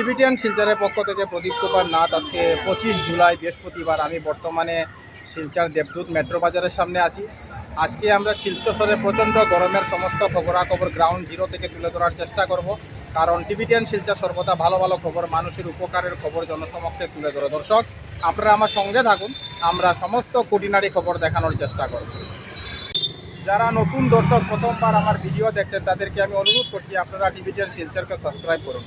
Tibetan শিলচরের পক্ষ থেকে প্রদীপ কুমার নাথ আজকে পঁচিশ জুলাই, বৃহস্পতিবার। আমি বর্তমানে শিলচর দেবদূত মেট্রো বাজারের সামনে আছি। আজকে আমরা শিলচরে প্রচণ্ড গরমের সমস্ত খবরাখবর গ্রাউন্ড জিরো থেকে তুলে ধরার চেষ্টা করব। কারণ টিবিটিয়ান শিলচর সর্বদা ভালো ভালো খবর, মানুষের উপকারের খবর, জনসমক্ষে তুলে ধরে। দর্শক, আপনারা আমার সঙ্গে থাকুন। আমরা সমস্ত কুটিনারি খবর দেখানোর চেষ্টা করব। যারা নতুন দর্শক, প্রথমবার আমার ভিডিও দেখছেন, তাদেরকে আমি অনুরোধ করছি, আপনারা টিভিটিয়ান শিলচরকে সাবস্ক্রাইব করুন।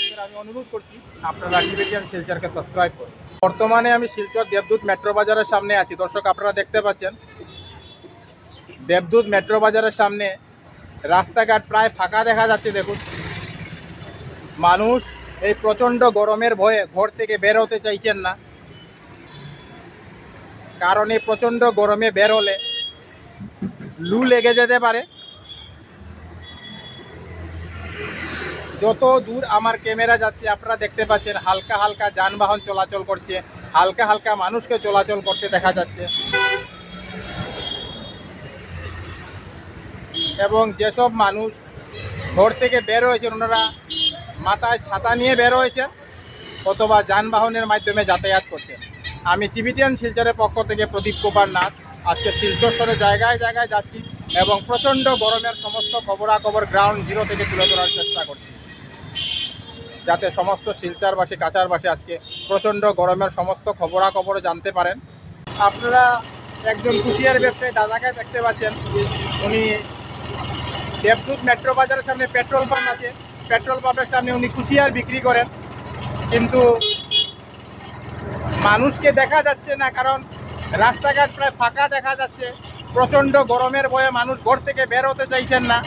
আমি অনুরোধ করছি, আপনারা টিভিটিয়ান শিলচরকে সাবস্ক্রাইব করুন। বর্তমানে আমি শিলচর দেবদূত মেট্রো বাজারের সামনে আছি। দর্শক, আপনারা দেখতে পাচ্ছেন, দেবদূত মেট্রো বাজারের সামনে রাস্তাঘাট প্রায় ফাঁকা দেখা যাচ্ছে, দেখুন। মানুষ এই প্রচণ্ড গরমের ভয়ে ঘর থেকে বের হতে চাইছেন না। কারণ এই প্রচণ্ড গরমে বের হলে লু লেগে যেতে পারে। যত দূর আমার ক্যামেরা যাচ্ছে, আপনারা দেখতে পাচ্ছেন হালকা হালকা যানবাহন চলাচল করছে, হালকা হালকা মানুষকে চলাচল করতে দেখা যাচ্ছে। এবং যেসব মানুষ ঘর থেকে বের হয়েছেন, ওনারা মাথায় ছাতা নিয়ে বের হয়েছেন অথবা যানবাহনের মাধ্যমে যাতায়াত করছেন। আমি টিভিটিয়ান শিলচরের পক্ষ থেকে প্রদীপ কুমার নাথ, আজকে শিলচরে জায়গায় জায়গায় যাচ্ছি এবং প্রচণ্ড গরমের সমস্ত খবরাখবর গ্রাউন্ড জিরো থেকে তুলে ধরার চেষ্টা করছি। যাতে সমস্ত শিলচারবাসী, কাচারবাসী আজকে প্রচণ্ড গরমের সমস্ত খবরাখবর জানতে পারেন। আপনারা একজন কুশিয়ার ব্যবসায়ী দাদাকে দেখতে পাচ্ছেন। উনি দেবদূত মেট্রো বাজারের সামনে পেট্রোল পাম্প আছে। পেট্রোল পাম্পের সামনে উনি কুশিয়ার বিক্রি করেন। কিন্তু মানুষকে দেখা যাচ্ছে না, কারণ রাস্তাঘাট প্রায় ফাঁকা দেখা যাচ্ছে। প্রচণ্ড গরমের বয়ে মানুষ ঘর থেকে বের হতে চাইছেন না।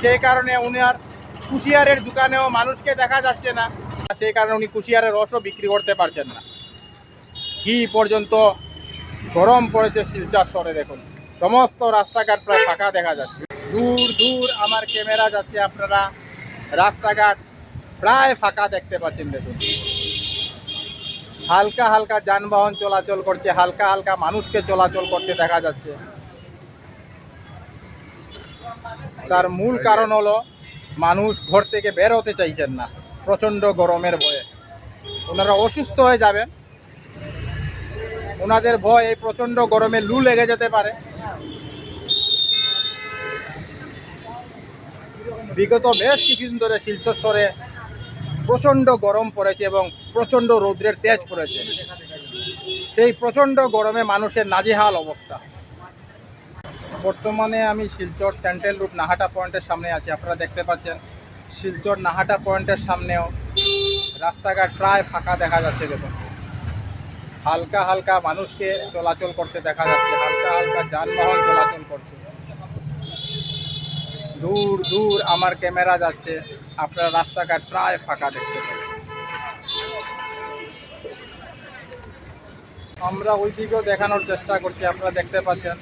সেই কারণে উনি আর কুশিয়ারের দোকানেও মানুষকে দেখা যাচ্ছে না। সেই কারণে উনি কুশিয়ারের রসও বিক্রি করতে পারছেন না। কি পর্যন্ত গরম পড়েছে শিলচার শহরে দেখুন। সমস্ত রাস্তাঘাট প্রায় ফাঁকা দেখা যাচ্ছে। দূর দূর আমার ক্যামেরা যাচ্ছে আপনারা। রাস্তাঘাট প্রায় ফাঁকা দেখতে পাচ্ছেন দেখুন। হালকা হালকা যানবাহন চলাচল করছে। হালকা হালকা মানুষকে চলাচল করতে দেখা যাচ্ছে। তার মূল কারণ হলো মানুষ ঘর থেকে বের হতে চাইছেন না, প্রচণ্ড গরমের ভয়ে। ওনারা অসুস্থ হয়ে যাবেন। ওনাদের ভয় এই প্রচণ্ড গরমে লু লেগে যেতে পারে। বিগত বেশ কিছুদিন ধরে শিলচরে প্রচণ্ড গরম পড়েছে এবং প্রচণ্ড রৌদ্রের তেজ পড়েছে। সেই প্রচণ্ড গরমে মানুষের নাজেহাল অবস্থা। বর্তমানে আমি শিলচর সেন্ট্রাল রুট নাহাটা পয়েন্টের সামনে আছি, আপনারা দেখতে পাচ্ছেন। শিলচর নাহাটা পয়েন্টের সামনেও রাস্তাঘাট প্রায় ফাঁকা দেখা যাচ্ছে, দেখুন। হালকা হালকা মানুষকে চলাচল করতে দেখা যাচ্ছে, হালকা হালকা যানবাহন চলাচল করছে। দূর দূর আমার ক্যামেরা যাচ্ছে, আপনারা রাস্তাঘাট প্রায় ফাঁকা দেখতে পাচ্ছেন। আমরা ওই দিকেও দেখানোর চেষ্টা করছি, আপনারা দেখতে পাচ্ছেন।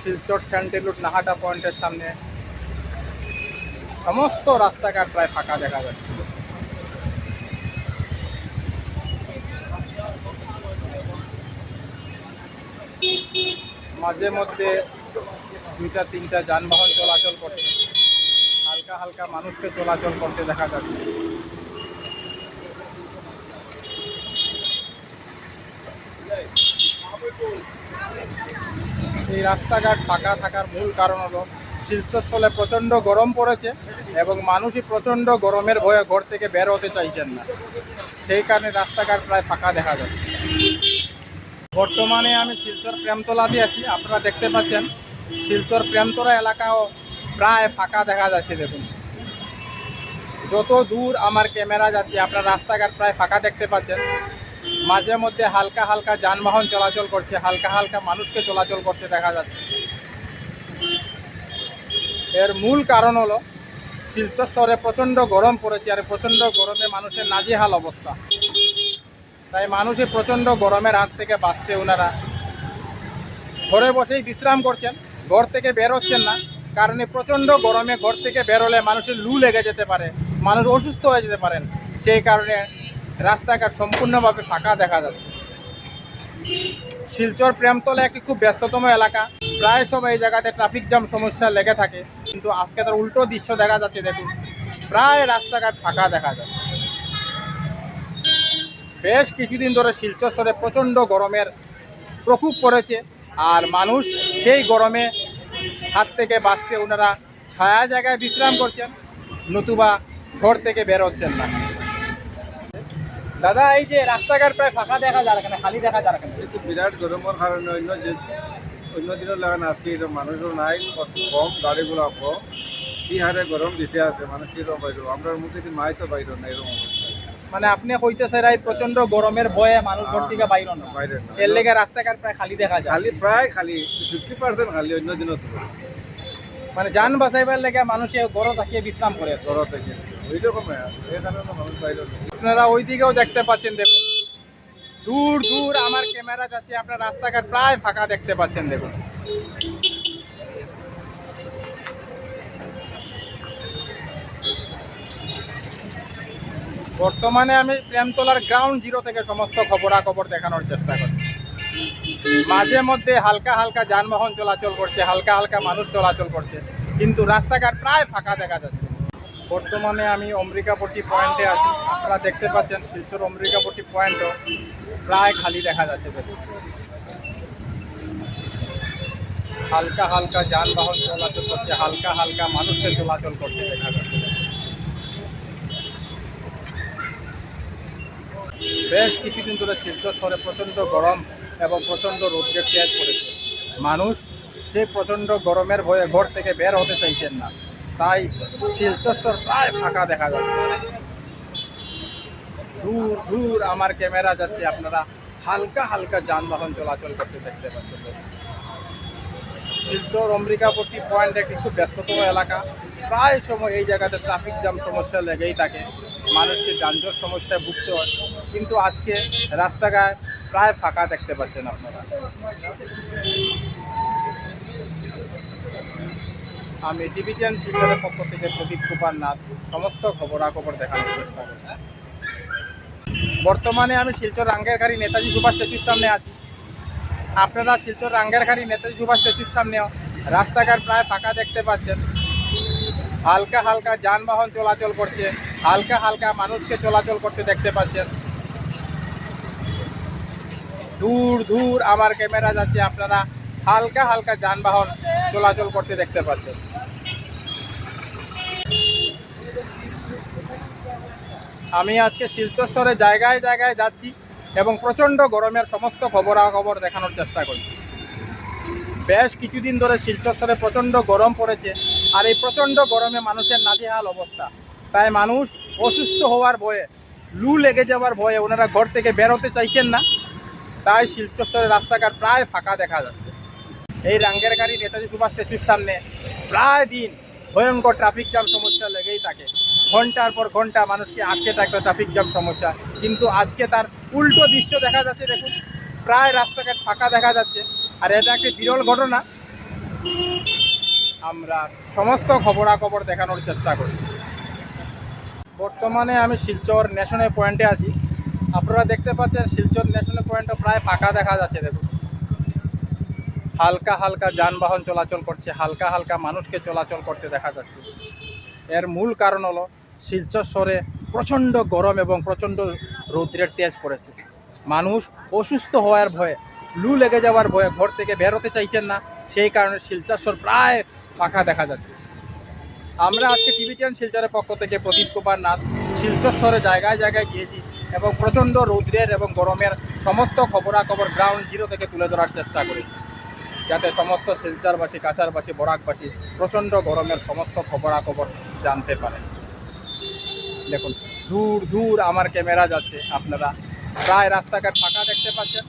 শিলচর স্যান্টেলুট নাহাটা পয়েন্টের সামনে। সমস্ত রাস্তাঘাট প্রায় ফাঁকা দেখা যাচ্ছে মাঝে মধ্যে দুইটা, তিনটা যানবাহন চলাচল করছে। হালকা হালকা মানুষকে চলাচল করতে দেখা যাচ্ছে। এই রাস্তাঘাট ফাঁকা থাকার মূল কারণ হলো শিলচরস্থলে প্রচণ্ড গরম পড়েছে এবং মানুষই প্রচণ্ড গরমের ভয়ে ঘর থেকে বের হতে চাইছেন না। সেই কারণে রাস্তাঘাট প্রায় ফাঁকা দেখা যাচ্ছে। বর্তমানে আমি শিলচর প্রেমতলাতে আছি, আপনারা দেখতে পাচ্ছেন শিলচর প্রেমতলা এলাকাও প্রায় ফাঁকা দেখা যাচ্ছে, দেখুন। যত দূর আমার ক্যামেরা যাচ্ছে, আপনার রাস্তাঘাট প্রায় ফাঁকা দেখতে পাচ্ছেন। মাঝে মধ্যে হালকা হালকা যানবাহন চলাচল করছে, হালকা হালকা মানুষকে চলাচল করতে দেখা যাচ্ছে। এর মূল কারণ হলো শিলচর শহরে প্রচণ্ড গরম পড়েছে আর প্রচণ্ড গরমে মানুষের নাজেহাল অবস্থা। তাই মানুষে প্রচণ্ড গরমের হাত থেকে বাঁচতে ওনারা ঘরে বসেই বিশ্রাম করছেন, ঘর থেকে বের হচ্ছেন না, কারণ প্রচণ্ড গরমে ঘর থেকে বেরোলে মানুষের লু লেগে যেতে পারে, মানুষ অসুস্থ হয়ে যেতে পারেন। সেই কারণে রাস্তাঘাট সম্পূর্ণভাবে ফাঁকা দেখা যাচ্ছে। শিলচর প্রেমতলা একটি খুব ব্যস্ততম এলাকা। প্রায় সব এই জায়গাতে ট্রাফিক জ্যাম সমস্যা লেগে থাকে। কিন্তু আজকে তার উল্টো দৃশ্য দেখা যাচ্ছে, দেখুন। প্রায় রাস্তাঘাট ফাঁকা দেখা যায় বেশ কিছুদিন ধরে শিলচর শহরে প্রচণ্ড গরমের প্রকোপ পড়েছে আর মানুষ সেই গরমে হাত থেকে বাঁচতে ওনারা ছায়া জায়গায় বিশ্রাম করছেন, নতুবা ঘর থেকে বেরোচ্ছেন না। দাদা এই যে রাস্তাঘাট প্রায় ফাঁকা দেখা যায় এখানে খালি দেখা যায় এখানে। কিন্তু বিরাট গরমের কারণে অন্য যে অন্য দিনের লাগান আজকে এটা মানুষও নাই কম গাড়িগুলো কম। কি হারে গরম দিতে আছে মানুষ কীরকম বাইর? আমরা মুখে দিন মাই তো বাইর না এরকম মানে আপনি কইতেছেন এই প্রচণ্ড গরমের ভয়ে মানুষ ঘর থেকে বাইর না। বাইরে না। এর লেগে রাস্তাঘাট প্রায় খালি দেখা যায়। খালি প্রায় খালি ফিফটি পার্সেন্ট খালি অন্য দিনও মানে যান বাঁচাইবার লেগে মানুষে গরম থাকিয়ে বিশ্রাম করে। ঘর থেকে আপনারা ওই দিকেও দেখতে পাচ্ছেন, দেখুন। দূর দূর আমার ক্যামেরা যাচ্ছে, আপনার রাস্তাঘাট প্রায় ফাঁকা দেখতে পাচ্ছেন, দেখুন। বর্তমানে আমি প্রেমতলার গ্রাউন্ড জিরো থেকে সমস্ত খবরাখবর দেখানোর চেষ্টা করছি। মাঝে মধ্যে হালকা হালকা যানবাহন চলাচল করছে, হালকা হালকা মানুষ চলাচল করছে, কিন্তু রাস্তাঘাট প্রায় ফাঁকা দেখা যাচ্ছে। বর্তমানে আমি অমরিকাপট্টি পয়েন্টে আছি। আপনারা দেখতে পাচ্ছেন শিলচর অমরিকাপট্টি পয়েন্টও প্রায় খালি দেখা যাচ্ছে হালকা হালকা যানবাহন চলাচল করছে, হালকা হালকা মানুষকে চলাচল করতে দেখা যাচ্ছে। বেশ কিছুদিন ধরে শিলচর শহরে প্রচণ্ড গরম এবং প্রচণ্ড রৌদ্রের তেজ পড়েছে। মানুষ সেই প্রচণ্ড গরমের ভয়ে ঘর থেকে বের হতে চাইছেন না। তাই শিলচর প্রায় ফাঁকা দেখা যাচ্ছে। দূর দূর আমার ক্যামেরা যাচ্ছে, আপনারা হালকা হালকা যানবাহন চলাচল করতে দেখতে পাচ্ছেন। শিলচর অমরিকাপট্টি পয়েন্ট একটি খুব ব্যস্ততম এলাকা। প্রায় সময় এই জায়গাতে ট্রাফিক জ্যাম সমস্যা লেগেই থাকে। মানুষকে যানজট সমস্যায় ভুগতে হয়। কিন্তু আজকে রাস্তাঘাট প্রায় ফাঁকা দেখতে পাচ্ছেন আপনারা। আমি ডিভিশন শিলচরের পক্ষ থেকে প্রদীপ কুমার নাথ, সমস্ত খবরাখবর দেখানোর চেষ্টা করছি। বর্তমানে আমি শিলচর রাঙ্গেরখাড়ি নেতাজি সুভাষ স্ট্যাচুর সামনে আছি। আপনারা শিলচর রাঙ্গেরখাড়ি নেতাজি সুভাষ স্ট্যাচুর সামনেও রাস্তাঘাট প্রায় ফাঁকা দেখতে পাচ্ছেন। হালকা হালকা যানবাহন চলাচল করছে, হালকা হালকা মানুষকে চলাচল করতে দেখতে পাচ্ছেন। দূর দূর আমার ক্যামেরা যাচ্ছে, আপনারা হালকা হালকা যানবাহন চলাচল করতে দেখতে পাচ্ছেন। আমি আজকে শিলচর জায়গায় জায়গায় যাচ্ছি এবং প্রচণ্ড গরমের সমস্ত খবরাখবর দেখানোর চেষ্টা করছি। বেশ কিছুদিন ধরে শিলচর প্রচণ্ড গরম পড়েছে আর এই প্রচণ্ড গরমে মানুষের নাজেহাল অবস্থা। তাই মানুষ অসুস্থ হওয়ার ভয়ে, লু লেগে যাওয়ার ভয়ে ওনারা ঘর থেকে বেরোতে চাইছেন না। তাই শিলচর রাস্তাঘাট প্রায় ফাঁকা দেখা যাচ্ছে। এই রাঙ্গের গাড়ি নেতাজি সুভাষ স্ট্যাচুর সামনে প্রায় দিন ভয়ঙ্কর ট্রাফিক জ্যাম সমস্যা লেগেই থাকে। ঘণ্টার পর ঘণ্টা মানুষকে আটকে থাকতো ট্রাফিক জ্যাম সমস্যা। কিন্তু আজকে তার উল্টো দৃশ্য দেখা যাচ্ছে, দেখুন। প্রায় রাস্তাঘাট ফাঁকা দেখা যাচ্ছে। আর এটা একটি বিরল ঘটনা। আমরা সমস্ত খবরাখবর দেখানোর চেষ্টা করছি বর্তমানে আমি শিলচর ন্যাশনাল পয়েন্টে আছি। আপনারা দেখতে পাচ্ছেন, শিলচর ন্যাশনাল পয়েন্টও প্রায় ফাঁকা দেখা যাচ্ছে, দেখুন। হালকা হালকা যানবাহন চলাচল করছে, হালকা হালকা মানুষকে চলাচল করতে দেখা যাচ্ছে। এর মূল কারণ হলো শিলচর শহরে প্রচণ্ড গরম এবং প্রচণ্ড রৌদ্রের তেজ পড়েছে। মানুষ অসুস্থ হওয়ার ভয়ে, লু লেগে যাওয়ার ভয়ে ঘর থেকে বেরোতে চাইছেন না, সেই কারণে শিলচর প্রায় ফাঁকা দেখা যাচ্ছে। আমরা আজকে টিভি টেন শিলচরের পক্ষ থেকে প্রদীপ কুমার নাথ শিলচর শহরে জায়গায় জায়গায় গিয়েছি এবং প্রচণ্ড রৌদ্রের এবং গরমের সমস্ত খবরাখবর গ্রাউন্ড জিরো থেকে তুলে ধরার চেষ্টা করেছি। যাতে সমস্ত শিলচরবাসী কাছারবাসী বরাকবাসী প্রচণ্ড গরমের সমস্ত খবরাখবর জানতে পারে। দেখুন, দূর দূর আমার ক্যামেরা যাচ্ছে আপনারা। প্রায় রাস্তাঘাট ফাঁকা দেখতে পাচ্ছেন।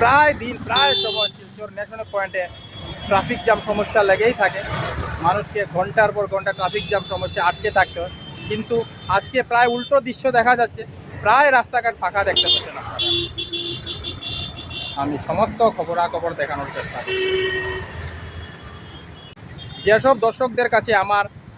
প্রায় দিন, প্রায় সময় শিলচর ন্যাশনাল পয়েন্টে ট্রাফিক জ্যাম সমস্যা লেগেই থাকে। মানুষকে ঘণ্টার পর ঘণ্টা ট্রাফিক জ্যাম সমস্যা আটকে থাকতে হয়। কিন্তু আজকে প্রায় উল্টো দৃশ্য দেখা যাচ্ছে। প্রায় রাস্তাঘাট ফাঁকা দেখতে পাচ্ছেন আমি সমস্ত খবরাখবর দেখানোর চেষ্টা করি যেসব দর্শকদের কাছে আমার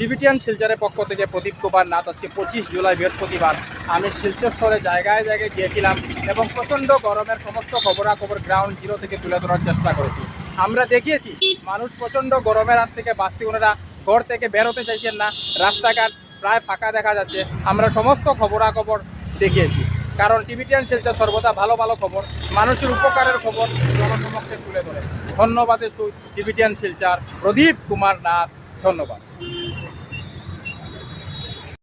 টিবিটিয়ান শিলচরের পক্ষ থেকে প্রদীপ কুমার নাথ আজকে পঁচিশ জুলাই বৃহস্পতিবার। আমি শিলচর শহরে জায়গায় জায়গায় গিয়েছিলাম এবং প্রচণ্ড গরমের সমস্ত খবরাখবর গ্রাউন্ড জিরো থেকে তুলে ধরার চেষ্টা করেছি। আমরা দেখিয়েছি, মানুষ প্রচণ্ড গরমের হাত থেকে বাঁচতে ওনারা ঘর থেকে বেরোতে চাইছেন না, রাস্তাঘাট প্রায় ফাঁকা দেখা যাচ্ছে। আমরা সমস্ত খবরাখবর দেখিয়েছি। কারণ টিবিটিয়ান শিলচর সর্বদা ভালো ভালো খবর, মানুষের উপকারের খবর জনসমক্ষে তুলে ধরে। ধন্যবাদের সুর টিবিটিয়ান শিলচর, প্রদীপ কুমার নাথ, ধন্যবাদ।